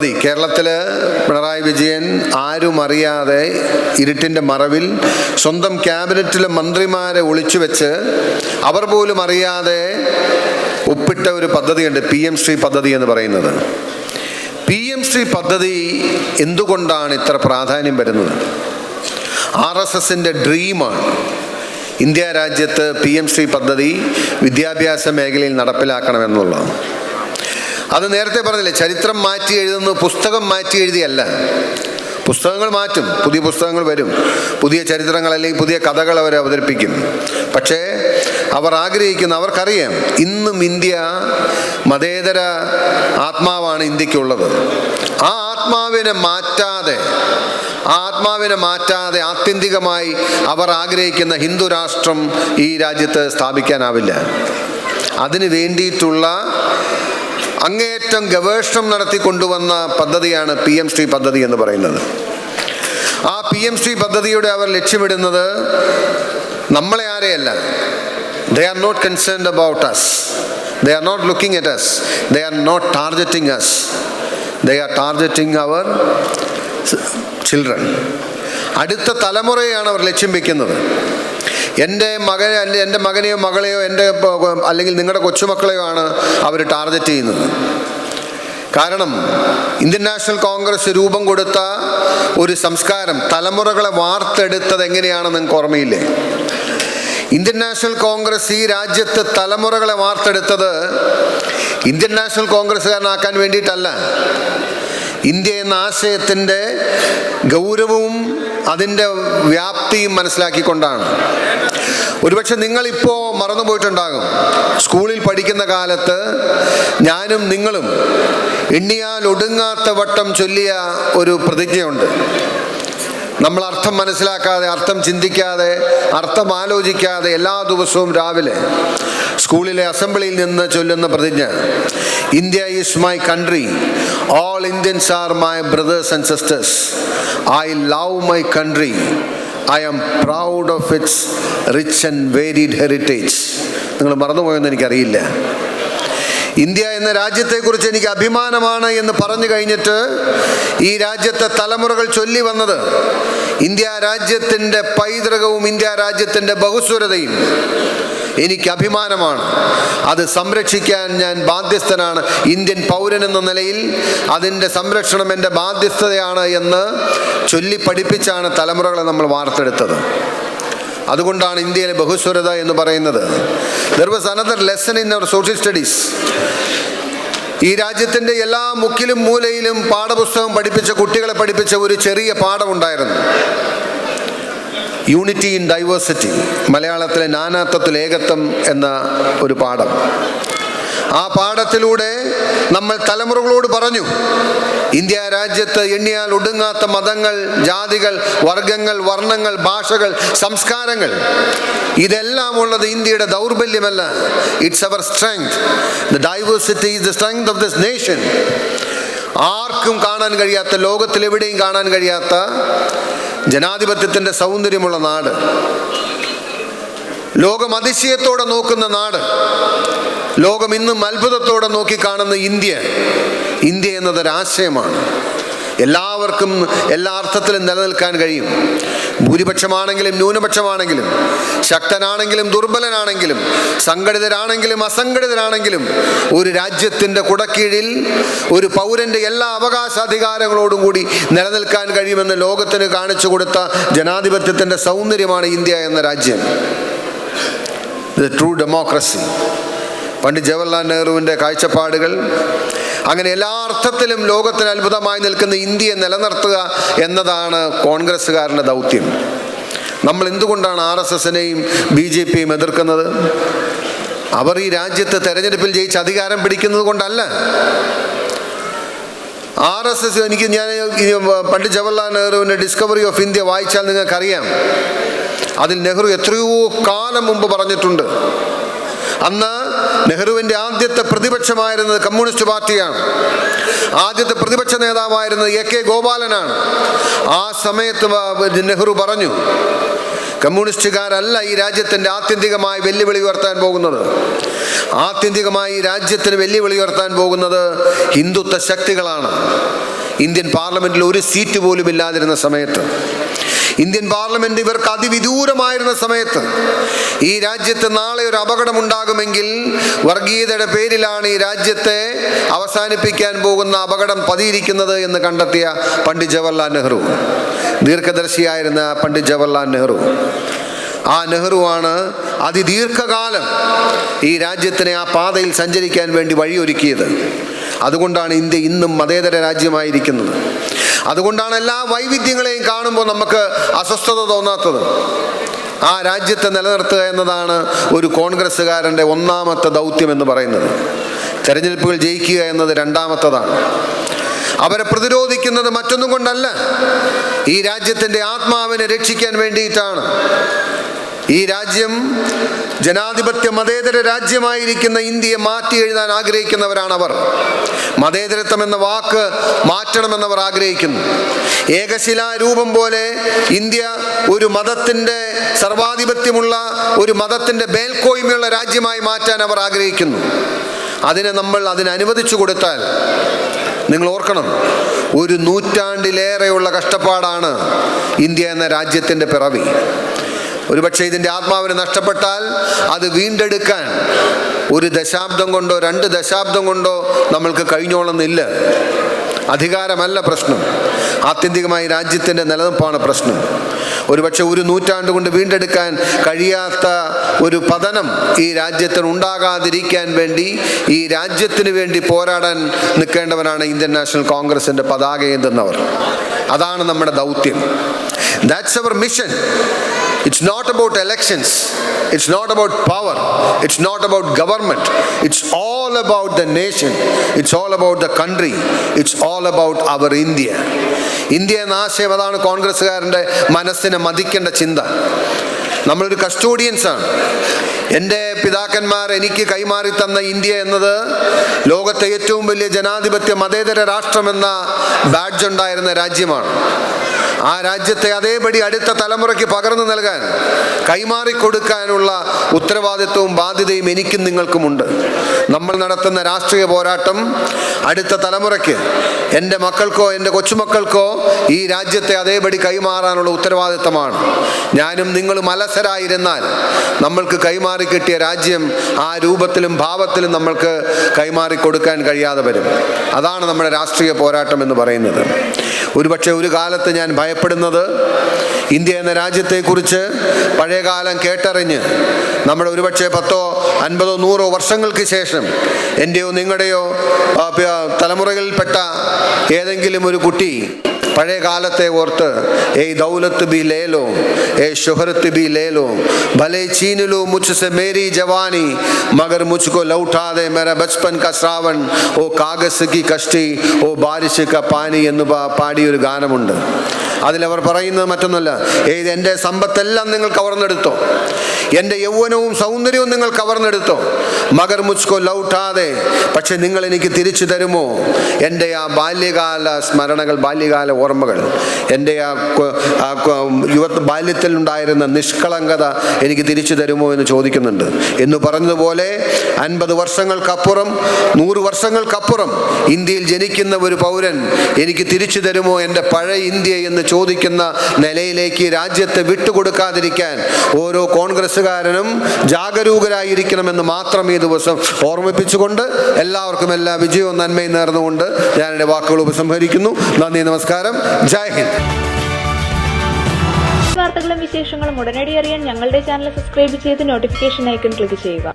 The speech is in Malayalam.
കേരളത്തിൽ പിണറായി വിജയൻ ആരും അറിയാതെ ഇരുട്ടിന്റെ മറവിൽ സ്വന്തം ക്യാബിനറ്റിലെ മന്ത്രിമാരെ ഒളിച്ചു വെച്ച് അവർ പോലും അറിയാതെ ഒപ്പിട്ട ഒരു പദ്ധതിയുണ്ട് പി എം ശ്രീ പദ്ധതി എന്ന് പറയുന്നത്. പി എം ശ്രീ പദ്ധതി എന്തുകൊണ്ടാണ് ഇത്ര പ്രാധാന്യം വരുന്നത്? ആർ എസ് എസിന്റെ ഡ്രീമാണ് ഇന്ത്യ രാജ്യത്ത് പി എം ശ്രീ പദ്ധതി വിദ്യാഭ്യാസ മേഖലയിൽ നടപ്പിലാക്കണമെന്നുള്ളതാണ് അത് നേരത്തെ പറഞ്ഞില്ലേ ചരിത്രം മാറ്റി എഴുതുന്നു പുസ്തകം മാറ്റി എഴുതിയല്ല. പുസ്തകങ്ങൾ മാറ്റും പുതിയ പുസ്തകങ്ങൾ വരും. പുതിയ ചരിത്രങ്ങൾ അല്ലെങ്കിൽ പുതിയ കഥകൾ അവർ അവതരിപ്പിക്കും. പക്ഷേ അവർ ആഗ്രഹിക്കുന്ന അവർക്കറിയാം ഇന്നും ഇന്ത്യ മതേതര ആത്മാവാണ് ഇന്ത്യക്കുള്ളത്. ആ ആത്മാവിനെ മാറ്റാതെ ആത്മാവിനെ മാറ്റാതെ ആത്യന്തികമായി അവർ ആഗ്രഹിക്കുന്ന ഹിന്ദു രാഷ്ട്രം ഈ രാജ്യത്ത് സ്ഥാപിക്കാനാവില്ല. അതിന് വേണ്ടിയിട്ടുള്ള അങ്ങേയറ്റം ഗവേഷണം നടത്തി കൊണ്ടുവന്ന പദ്ധതിയാണ് പി എം ശ്രീ പദ്ധതി എന്ന് പറയുന്നത്. ആ പി എം ശ്രീ പദ്ധതിയുടെ അവർ ലക്ഷ്യമിടുന്നത് നമ്മളെ ആരെയല്ല. They are not concerned about us they are not looking at us they are not targeting us they are targeting our children അടുത്ത തലമുറയാണ് അവർ ലക്ഷ്യം വെക്കുന്നത്. എന്റെ മകനെ അല്ലെ എന്റെ മകനെയോ മകളെയോ എന്റെ അല്ലെങ്കിൽ നിങ്ങളുടെ കൊച്ചുമക്കളെയോ ആണ് അവർ ടാർഗറ്റ് ചെയ്യുന്നത്. കാരണം ഇന്ത്യൻ നാഷണൽ കോൺഗ്രസ് രൂപം കൊടുത്ത ഒരു സംസ്കാരം തലമുറകളെ വാർത്തെടുത്തത് എങ്ങനെയാണെന്ന് നിങ്ങൾക്ക് ഓർമ്മയില്ലേ? ഇന്ത്യൻ നാഷണൽ കോൺഗ്രസ് ഈ രാജ്യത്ത് തലമുറകളെ വാർത്തെടുത്തത് ഇന്ത്യൻ നാഷണൽ കോൺഗ്രസ്സുകാരനാക്കാൻ വേണ്ടിയിട്ടല്ല. ഇന്ത്യ എന്ന ആശയത്തിന്റെ ഗൗരവവും അതിന്റെ വ്യാപ്തിയും മനസ്സിലാക്കിക്കൊണ്ടാണ്. ഒരുപക്ഷെ നിങ്ങളിപ്പോൾ മറന്നുപോയിട്ടുണ്ടാകും. സ്കൂളിൽ പഠിക്കുന്ന കാലത്ത് ഞാനും നിങ്ങളും എണ്ണിയാൽ ഒടുങ്ങാത്ത വട്ടം ചൊല്ലിയ ഒരു പ്രതിജ്ഞയുണ്ട്. നമ്മൾ അർത്ഥം മനസ്സിലാക്കാതെ അർത്ഥം ചിന്തിക്കാതെ അർത്ഥം ആലോചിക്കാതെ എല്ലാ ദിവസവും രാവിലെ സ്കൂളിലെ അസംബ്ലിയിൽ നിന്ന് ചൊല്ലുന്ന പ്രതിജ്ഞ India is my country all Indians are my brothers and sisters. I love my country I am proud of its rich and varied heritage നിങ്ങൾ മറന്നുപോയെന്ന് എനിക്കറിയില്ല. ഇന്ത്യ എന്ന രാജ്യത്തെക്കുറിച്ച് എനിക്ക് അഭിമാനമാണ് എന്ന് പറഞ്ഞു കഴിഞ്ഞിട്ട് ഈ രാജ്യത്തെ തലമുറകൾ ചൊല്ലി വന്നത് ഇന്ത്യ രാജ്യത്തിന്റെ പൈതൃകവും ഇന്ത്യ രാജ്യത്തിന്റെ ബഹുസ്വരതയും എനിക്ക് അഭിമാനമാണ്. അത് സംരക്ഷിക്കാൻ ഞാൻ ബാധ്യസ്ഥനാണ്. ഇന്ത്യൻ പൗരൻ എന്ന നിലയിൽ അതിന്റെ സംരക്ഷണം എന്റെ ബാധ്യസ്ഥതയാണ് എന്ന് ചൊല്ലി പഠിപ്പിച്ചാണ് തലമുറകളെ നമ്മൾ വാർത്തെടുത്തത്. അതുകൊണ്ടാണ് ഇന്ത്യയിലെ ബഹുസ്വരത എന്ന് പറയുന്നത്. There was another lesson in our social studies ഈ രാജ്യത്തിന്റെ എല്ലാ മുക്കിലും മൂലയിലും പാഠപുസ്തകം പഠിപ്പിച്ച കുട്ടികളെ പഠിപ്പിച്ച ഒരു ചെറിയ പാഠമുണ്ടായിരുന്നു. യൂണിറ്റി ഇൻ ഡൈവേഴ്സിറ്റി മലയാളത്തിലെ നാനാത്വത്തിൽ ഏകത്വം എന്ന ഒരു പാഠം. ആ പാഠത്തിലൂടെ നമ്മൾ തലമുറകളോട് പറഞ്ഞു ഇന്ത്യ രാജ്യത്ത് എണ്ണിയാൽ ഒടുങ്ങാത്ത മതങ്ങൾ ജാതികൾ വർഗങ്ങൾ വർണങ്ങൾ ഭാഷകൾ സംസ്കാരങ്ങൾ. ഇതെല്ലാം ഉള്ളത് ഇന്ത്യയുടെ ദൗർബല്യമല്ല. It's our strength the diversity is the strength of this nation ആർക്കും കാണാൻ കഴിയാത്ത ലോകത്തിൽ എവിടെയും കാണാൻ കഴിയാത്ത ജനാധിപത്യത്തിന്റെ സൗന്ദര്യമുള്ള നാട്. ലോകം അതിശയത്തോടെ നോക്കുന്ന നാട്. ലോകം ഇന്നും അത്ഭുതത്തോടെ നോക്കിക്കാണുന്ന ഇന്ത്യ. ഇന്ത്യ എന്നതൊരാശയമാണ്. എല്ലാവർക്കും എല്ലാ അർത്ഥത്തിലും നിലനിൽക്കാൻ കഴിയും. ഭൂരിപക്ഷമാണെങ്കിലും ന്യൂനപക്ഷമാണെങ്കിലും ശക്തനാണെങ്കിലും ദുർബലനാണെങ്കിലും സംഘടിതരാണെങ്കിലും അസംഘടിതരാണെങ്കിലും ഒരു രാജ്യത്തിന്റെ കുടക്കീഴിൽ ഒരു പൗരന്റെ എല്ലാ അവകാശാധികാരങ്ങളോടും കൂടി നിലനിൽക്കാൻ കഴിയുമെന്ന് ലോകത്തിന് കാണിച്ചു കൊടുത്ത ജനാധിപത്യത്തിന്റെ സൗന്ദര്യമാണ് ഇന്ത്യ എന്ന രാജ്യം. ഇത് ട്രൂ ഡെമോക്രസി പണ്ട് ജവഹർലാൽ നെഹ്റുവിന്റെ കാഴ്ചപ്പാടുകൾ അങ്ങനെ എല്ലാ അർത്ഥത്തിലും ലോകത്തിന് അത്ഭുതമായി നിൽക്കുന്ന ഇന്ത്യയെ നിലനിർത്തുക എന്നതാണ് കോൺഗ്രസ്സുകാരുടെ ദൗത്യം. നമ്മൾ എന്തുകൊണ്ടാണ് ആർ എസ് എസിനെയും ബി ജെ പിയും എതിർക്കുന്നത്? അവർ ഈ രാജ്യത്ത് തെരഞ്ഞെടുപ്പിൽ ജയിച്ച് അധികാരം പിടിക്കുന്നത് കൊണ്ടല്ല. ആർ എസ് എസ് എനിക്ക് ഞാൻ പണ്ഡിറ്റ് ജവഹർലാൽ നെഹ്റുവിന്റെ ഡിസ്കവറി ഓഫ് ഇന്ത്യ വായിച്ചാൽ നിങ്ങൾക്കറിയാം. അതിൽ നെഹ്റു എത്രയോ കാലം മുമ്പ് പറഞ്ഞിട്ടുണ്ട്. അന്ന് നെഹ്റുവിന്റെ ആദ്യത്തെ പ്രതിപക്ഷമായിരുന്നത് കമ്മ്യൂണിസ്റ്റ് പാർട്ടിയാണ്. ആദ്യത്തെ പ്രതിപക്ഷ നേതാവായിരുന്നത് എ കെ ഗോപാലനാണ്. ആ സമയത്ത് നെഹ്റു പറഞ്ഞു കമ്മ്യൂണിസ്റ്റുകാരല്ല ഈ രാജ്യത്തിന്റെ ആത്യന്തികമായി വെല്ലുവിളി ഉയർത്താൻ പോകുന്നത്. ആത്യന്തികമായി രാജ്യത്തിന് വെല്ലുവിളി ഉയർത്താൻ പോകുന്നത് ഹിന്ദുത്വ ശക്തികളാണ്. ഇന്ത്യൻ പാർലമെന്റിൽ ഒരു സീറ്റ് പോലും ഇല്ലാതിരുന്ന സമയത്ത്. ഇന്ത്യൻ പാർലമെന്റ് ഇവർക്ക് അതിവിദൂരമായിരുന്ന സമയത്ത് ഈ രാജ്യത്ത് നാളെ ഒരു അപകടമുണ്ടാകുമെങ്കിൽ വർഗീയതയുടെ പേരിലാണ് ഈ രാജ്യത്തെ അവസാനിപ്പിക്കാൻ പോകുന്ന അപകടം പതിയിരിക്കുന്നത് എന്ന് കണ്ടെത്തിയ പണ്ഡിറ്റ് ജവഹർലാൽ നെഹ്റു. ദീർഘദർശിയായിരുന്ന പണ്ഡിറ്റ് ജവഹർലാൽ നെഹ്റു. ആ നെഹ്റുവാണ് അതിദീർഘകാലം ഈ രാജ്യത്തിനെ ആ പാതയിൽ സഞ്ചരിക്കാൻ വേണ്ടി വഴിയൊരുക്കിയത്. അതുകൊണ്ടാണ് ഇന്ത്യ ഇന്നും മതേതര രാജ്യമായിരിക്കുന്നത്. അതുകൊണ്ടാണ് എല്ലാ വൈവിധ്യങ്ങളെയും കാണുമ്പോൾ നമുക്ക് അസ്വസ്ഥത തോന്നാത്തത്. ആ രാജ്യത്തെ നിലനിർത്തുക എന്നതാണ് ഒരു കോൺഗ്രസ്സുകാരന്റെ ഒന്നാമത്തെ ദൗത്യം എന്ന് പറയുന്നത്. തെരഞ്ഞെടുപ്പുകൾ ജയിക്കുക എന്നത് രണ്ടാമത്തതാണ്. അവരെ പ്രതിരോധിക്കുന്നത് മറ്റൊന്നും കൊണ്ടല്ല. ഈ രാജ്യത്തിന്റെ ആത്മാവിനെ രക്ഷിക്കാൻ വേണ്ടിയിട്ടാണ്. ഈ രാജ്യം ജനാധിപത്യ മതേതര രാജ്യമായിരിക്കുന്ന ഇന്ത്യയെ മാറ്റി എഴുതാൻ ആഗ്രഹിക്കുന്നവരാണ് അവർ മതേതരത്വം എന്ന വാക്ക് മാറ്റണമെന്നവർ ആഗ്രഹിക്കുന്നു. ഏകശിലാരൂപം പോലെ ഇന്ത്യ ഒരു മതത്തിന്റെ സർവാധിപത്യമുള്ള ഒരു മതത്തിന്റെ മേൽക്കോയ്മയുള്ള രാജ്യമായി മാറ്റാൻ അവർ ആഗ്രഹിക്കുന്നു. അതിനെ നമ്മൾ അതിന് അനുവദിച്ചു കൊടുത്താൽ നിങ്ങൾ ഓർക്കണം ഒരു നൂറ്റാണ്ടിലേറെയുള്ള കഷ്ടപ്പാടാണ് ഇന്ത്യ എന്ന രാജ്യത്തിന്റെ പിറവി. ഒരുപക്ഷെ ഇതിന്റെ ആത്മാവിനെ നഷ്ടപ്പെട്ടാൽ അത് വീണ്ടെടുക്കാൻ ഒരു ദശാബ്ദം കൊണ്ടോ രണ്ട് ദശാബ്ദം കൊണ്ടോ നമ്മൾക്ക് കഴിഞ്ഞോളുന്നില്ല. അധികാരമല്ല പ്രശ്നം. ആത്യന്തികമായി രാജ്യത്തിന്റെ നിലനിൽപ്പാണ് പ്രശ്നം. ഒരുപക്ഷെ ഒരു നൂറ്റാണ്ട് കൊണ്ട് വീണ്ടെടുക്കാൻ കഴിയാത്ത ഒരു പതനം ഈ രാജ്യത്തിന് ഉണ്ടാകാതിരിക്കാൻ വേണ്ടി ഈ രാജ്യത്തിന് വേണ്ടി പോരാടാൻ നിൽക്കേണ്ടവരാണ് ഇന്ത്യൻ നാഷണൽ കോൺഗ്രസിന്റെ പതാക അതാണ് നമ്മുടെ ദൗത്യം. That's our mission It's not about elections. It's not about power. It's not about government. It's all about the nation. It's all about the country. It's all about our India. India എന്ന ആശയം അതാണ് കോൺഗ്രസ്സുകാരന്റെ മനസ്സിനെ മതിക്കേണ്ട ചിന്ത നമ്മളൊരു ആണ് എന്റെ പിതാക്കന്മാർ എനിക്ക് കൈമാറി തന്ന ഇന്ത്യ എന്നത് ലോകത്തെ ഏറ്റവും വലിയ ജനാധിപത്യ മതേതര രാഷ്ട്രമെന്ന ബാഡ്ജ് ഉണ്ടായിരുന്ന രാജ്യമാണ് ആ രാജ്യത്തെ അതേപടി അടുത്ത തലമുറയ്ക്ക് പകർന്നു നൽകാൻ കൈമാറിക്കൊടുക്കാനുള്ള ഉത്തരവാദിത്വവും ബാധ്യതയും എനിക്കും നിങ്ങൾക്കുമുണ്ട് നമ്മൾ നടത്തുന്ന രാഷ്ട്രീയ പോരാട്ടം അടുത്ത തലമുറയ്ക്ക് എന്റെ മക്കൾക്കോ എന്റെ കൊച്ചുമക്കൾക്കോ ഈ രാജ്യത്തെ അതേപടി കൈമാറാനുള്ള ഉത്തരവാദിത്തമാണ് ഞാനും നിങ്ങളും അലസരായിരുന്നാൽ നമ്മൾക്ക് കൈമാറി കിട്ടിയ രാജ്യം ആ രൂപത്തിലും ഭാവത്തിലും നമ്മൾക്ക് കൈമാറി കൊടുക്കാൻ കഴിയാതെ വരും. അതാണ് നമ്മുടെ രാഷ്ട്രീയ പോരാട്ടം എന്ന് പറയുന്നത്. ഒരുപക്ഷെ ഒരു കാലത്ത് ഞാൻ ഭയപ്പെടുന്നത് ഇന്ത്യ എന്ന രാജ്യത്തെക്കുറിച്ച് പഴയകാലം കേട്ടറിഞ്ഞ് നമ്മുടെ ഒരുപക്ഷെ പത്തോ അൻപതോ നൂറോ വർഷങ്ങൾക്ക് ശേഷം എന്റെയോ നിങ്ങളുടെയോ തലമുറകളിൽപ്പെട്ട ഏതെങ്കിലും ഒരു കുട്ടി പഴയ കാലത്തെ ഓർത്ത് ഏ ദൗലത്ത് ബി ലേലോ ഏ ഷുഹരത്ത് ബി ലേലോ ഭലേ ചീനിലു മുച്ച് മേരി ജവാനി मगर मुझको लौटा दे मेरा बचपन का ശ്രാവൺ ഓ കാഗസ് കി കഷ്ടി ഓ ബാരിഷ് ക പാനി എന്ന് പാടിയൊരു ഗാനമുണ്ട്. അതിലവർ പറയുന്നത് മറ്റൊന്നല്ല ഏത് എന്റെ സമ്പത്തെല്ലാം നിങ്ങൾ കവർന്നെടുത്തോ എന്റെ യൗവനവും സൗന്ദര്യവും നിങ്ങൾ കവർന്നെടുത്തോ മകർ മുസ്കോ ലൗട്ടാതെ പക്ഷെ നിങ്ങൾ എനിക്ക് തിരിച്ചു തരുമോ? എന്റെ ആ ബാല്യകാല സ്മരണകൾ ബാല്യകാല ഓർമ്മകൾ. എന്റെ ആ യുവ ബാല്യത്തിൽ ഉണ്ടായിരുന്ന നിഷ്കളങ്കത എനിക്ക് തിരിച്ചു തരുമോ എന്ന് ചോദിക്കുന്നുണ്ട്. എന്ന് പറഞ്ഞതുപോലെ അൻപത് വർഷങ്ങൾക്കപ്പുറം നൂറ് വർഷങ്ങൾക്കപ്പുറം ഇന്ത്യയിൽ ജനിക്കുന്ന ഒരു പൗരൻ എനിക്ക് തിരിച്ചു തരുമോ എന്റെ പഴയ ഇന്ത്യ എന്ന് ചോദിക്കുന്ന നിലയിലേക്ക് രാജ്യത്തെ വിട്ടുകൊടുക്കാതിരിക്കാൻ ഓരോ കോൺഗ്രസ്സുകാരനും ജാഗരൂകരായിരിക്കണമെന്ന് മാത്രം ഈ ദിവസം ഓർമ്മിപ്പിച്ചുകൊണ്ട് എല്ലാവർക്കും എല്ലാ വിജയവും നന്മയും നേർന്നുകൊണ്ട് ഞാൻ എന്റെ വാക്കുകൾ ഉപസംഹരിക്കുന്നു. നന്ദി നമസ്കാരം. ജയ് ഹിന്ദ്. വാർത്തകളും വിശേഷങ്ങളും ഉടനടി അറിയാൻ ഞങ്ങളുടെ ചാനൽ സബ്സ്ക്രൈബ് ചെയ്ത് നോട്ടിഫിക്കേഷൻ ഐക്കൺ ക്ലിക്ക് ചെയ്യുക.